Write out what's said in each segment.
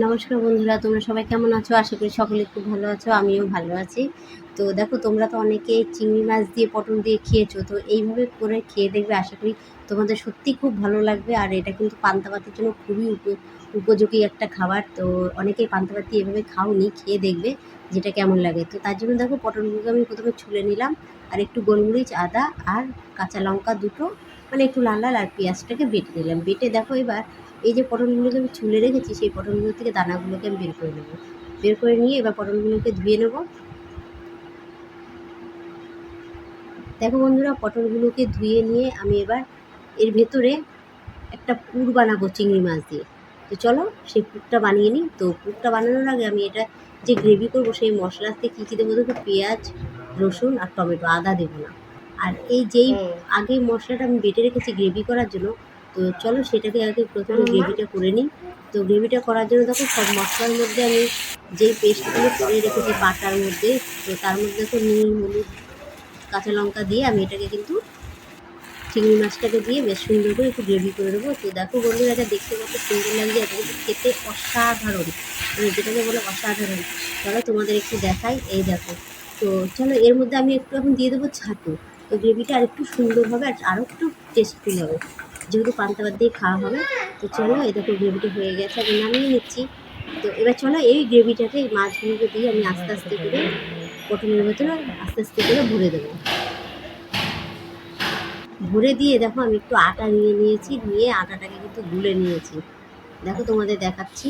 নমস্কার বন্ধুরা, তোমরা সবাই কেমন আছো? আশা করি সকলে খুব ভালো আছো, আমিও ভালো আছি। তো দেখো, তোমরা তো অনেকে চিংড়ি মাছ দিয়ে, পটল দিয়ে খেয়েছো, তো এইভাবে করে খেয়ে দেখবে, আশা করি তোমাদের সত্যি খুব ভালো লাগবে। আর এটা কিন্তু পান্তা ভাতের জন্য খুবই উপ- উপযোগী একটা খাবার। তো অনেকেই পান্তা ভাত দিয়ে এভাবে খাওনি, খেয়ে দেখবে যেটা কেমন লাগে। তো তার জন্য দেখো, পটলগুলোকে আমি প্রথমে ছুলে নিলাম, আর একটু গোলমরিচ, আদা আর কাঁচা লঙ্কা দুটো মানে একটু লাল লাল আর পেঁয়াজটাকে বেটে নিলাম। বেটে দেখো এবার এই যে পটলগুলোকে আমি ছুলে রেখেছি, সেই পটলগুলো থেকে দানাগুলোকে আমি বের করে নেব। বের করে নিয়ে এবার পটলগুলোকে ধুয়ে নেব। দেখো বন্ধুরা, পটলগুলোকে ধুয়ে নিয়ে আমি এবার এর ভেতরে একটা পুর বানাবো চিংড়ি মাছ দিয়ে। তো চলো সেই পুরটা বানিয়ে নিই। তো পুরটা বানানোর আগে আমি এটা যে গ্রেভি করব, সেই মশলাতে কী কী দেবো? দেখো পেঁয়াজ, রসুন আর টমেটো, আদা দেবো না। আর এই যেই আগে মশলাটা আমি বেটে রেখেছি গ্রেভি করার জন্য তো চলো সেটাকে আগে প্রথমে গ্রেভিটা করে নিই। তো গ্রেভিটা করার জন্য দেখো সব মশলার মধ্যে আমি যেই পেস্টগুলো করে রেখেছি বাটার মধ্যে তো তার মধ্যে দেখো নুন হলুদ কাঁচা লঙ্কা দিয়ে আমি এটাকে কিন্তু চিংড়ি মাছটাকে দিয়ে বেশ সুন্দর করে একটু গ্রেভি করে দেবো তো দেখো বন্ধুরা এটা দেখতে কত সুন্দর লাগছে এটা কিন্তু খেতে অসাধারণ। মানে যেটাকে বলে অসাধারণ। চলো তোমাদের একটু দেখাই এই দেখো। তো চলো এর মধ্যে আমি একটু এখন দিয়ে দেবো ছাতু। তো গ্রেভিটা আর একটু সুন্দর হবে আর আরও একটু টেস্টফুল হবে। যেহেতু পান্তা দিয়ে খাওয়া হবে, তো চলো এই দেখো গ্রেভিটা হয়ে গেছে, আমি নামিয়ে নিচ্ছি। তো এবার চলো এই গ্রেভিটাকে এই মাছগুলোকে দিয়ে আমি আস্তে আস্তে করে পটলের ভেতরে আস্তে আস্তে করে ভরে দেবো। ভরে দিয়ে দেখো আমি একটু আটা নিয়ে নিয়েছি, নিয়ে আটাটাকে কিন্তু গুলে নিয়েছি। দেখো তোমাদের দেখাচ্ছি।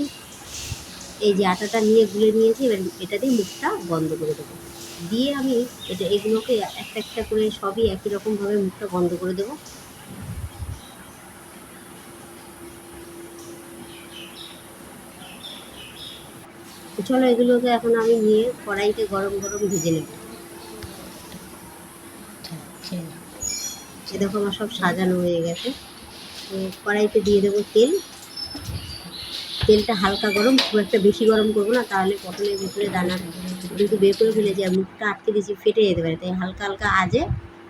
এই যে আটাটা নিয়ে গুলে নিয়েছি, এবার এটা দিয়ে মুখটা বন্ধ করে দেবো। দিয়ে আমি এটা, এগুলোকে একটা একটা করে সবই একই রকমভাবে মুখটা বন্ধ করে দেবো। চলো এগুলোকে এখন আমি নিয়ে কড়াইতে গরম গরম ভেজে নেব। এ দেখো আমার সব সাজানো হয়ে গেছে। তো কড়াইতে দিয়ে দেবো তেল। তেলটা হালকা গরম, খুব একটা বেশি গরম করব না, তাহলে পটলের ভিতরে দানা কিন্তু বের করে ফেলেছি আর মুখটা আটকে দিয়েছি, ফেটে যেতে পারে। তাই হালকা হালকা আজে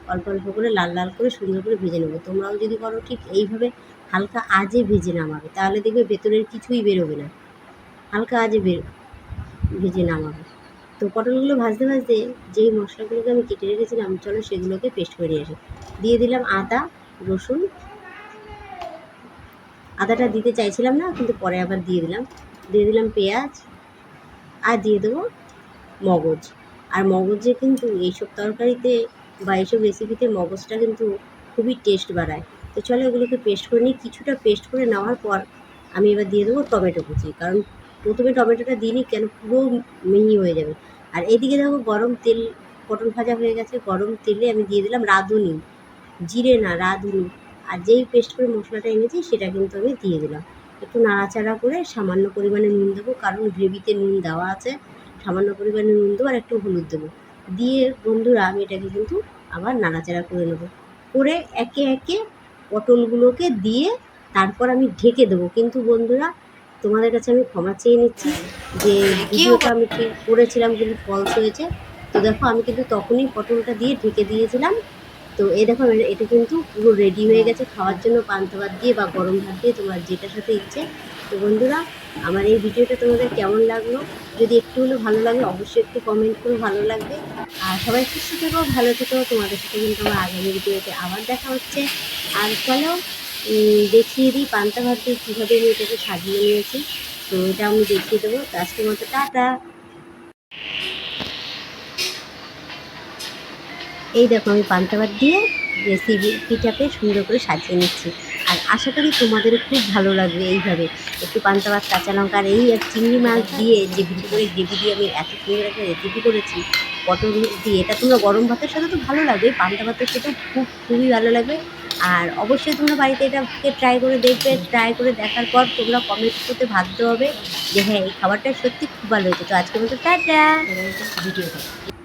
অল্প অল্প করে লাল লাল করে সুন্দর করে ভেজে নেব। তোমরাও যদি করো ঠিক এইভাবে হালকা আজে ভেজে নামাবে, তাহলে দেখবে ভেতরের কিছুই বেরোবে না। হালকা আজে বের, ভেজে নামাবে। তো পটলগুলো ভাজতে ভাজতে যেই মশলাগুলোকে আমি কেটে রেখেছিলাম, চলো সেগুলোকে পেস্ট করে নিয়ে আসি। দিয়ে দিলাম আদা, রসুন। আদাটা দিতে চাইছিলাম না, কিন্তু পরে আবার দিয়ে দিলাম। দিয়ে দিলাম পেঁয়াজ। আর দিয়ে দেবো মগজ। আর মগজে কিন্তু এইসব তরকারিতে বা এইসব রেসিপিতে মগজটা কিন্তু খুবই টেস্ট বাড়ায়। তো চলো এগুলোকে পেস্ট করে নিই। কিছুটা পেস্ট করে নেওয়ার পর আমি এবার দিয়ে দেবো টমেটো কুচি। কারণ প্রথমে টমেটোটা দিইনি কেন পুরো মিহি হয়ে যাবে। আর এদিকে দেখো গরম তেল, পটল ভাজা হয়ে গেছে। গরম তেলে আমি দিয়ে দিলাম রাঁধুনি। জিরে না, রাঁধুনি। আর যেই পেস্ট করে মশলাটা এনেছি সেটা কিন্তু আমি দিয়ে দিলাম। একটু নাড়াচাড়া করে সামান্য পরিমাণে নুন দেবো। কারণ গ্রেভিতে নুন দেওয়া আছে। সামান্য পরিমাণে নুন দেবো আর একটু হলুদ দেবো। দিয়ে বন্ধুরা আমি এটাকে কিন্তু আবার নাড়াচাড়া করে নেব। করে একে একে পটলগুলোকে দিয়ে তারপর আমি ঢেকে দেবো। কিন্তু বন্ধুরা তোমাদের কাছে আমি ক্ষমা চেয়ে নিচ্ছি যে ভিডিওটা আমি ঠিক করেছিলাম কিন্তু ফলস হয়েছে। তো দেখো আমি কিন্তু তখনই পটলটা দিয়ে ঢেকে দিয়েছিলাম। তো এই দেখো এটা কিন্তু পুরো রেডি হয়ে গেছে। খাওয়ার জন্য পান্তা ভাত দিয়ে বা গরম ভাত দিয়ে তোমার যেটার সাথে ইচ্ছে। তো বন্ধুরা আমার এই ভিডিওটা তোমাদের কেমন লাগল? যদি একটু হলেও ভালো লাগে, অবশ্যই একটু কমেন্ট করে, ভালো লাগবে। আর সবাই সুস্থ থেকো, ভালো থেকো। তোমাদের সাথে কিন্তু আমার আগামী ভিডিওতে আবার দেখা হচ্ছে। আর চলো দেখিয়ে দিই পান্তা ভাত কীভাবে আমি এটাকে সাজিয়ে নিয়েছি। তো এটা আমি দেখিয়ে দেবো। আজকের মতো টাটা। এই দেখো আমি পান্তা ভাত দিয়ে রেসিপিটাকে সুন্দর করে সাজিয়ে নিচ্ছি। আর আশা করি তোমাদের খুব ভালো লাগবে এইভাবে। একটু পান্তা ভাত, কাঁচা লঙ্কা আর এই আর চিংড়ি মাছ দিয়ে যে ভিডিও করে গ্রেভি দিয়ে আমি এত সুন্দর একটা রেসিপি করেছি, পটল দিয়ে, এটা তোমরা গরম ভাতের সাথে তো ভালো লাগবে, পান্তা ভাতের সাথে খুব, খুবই ভালো লাগবে। আর অবশ্যই তোমরা বাড়িতে এটাকে ট্রাই করে দেখবে ট্রাই করে দেখার পর তোমরা কমেন্ট করতে ভাবতে হবে যে হ্যাঁ এই খাবারটা সত্যি খুব ভালো হয়েছে। তো আজকের মতো টাটা। ভিডিও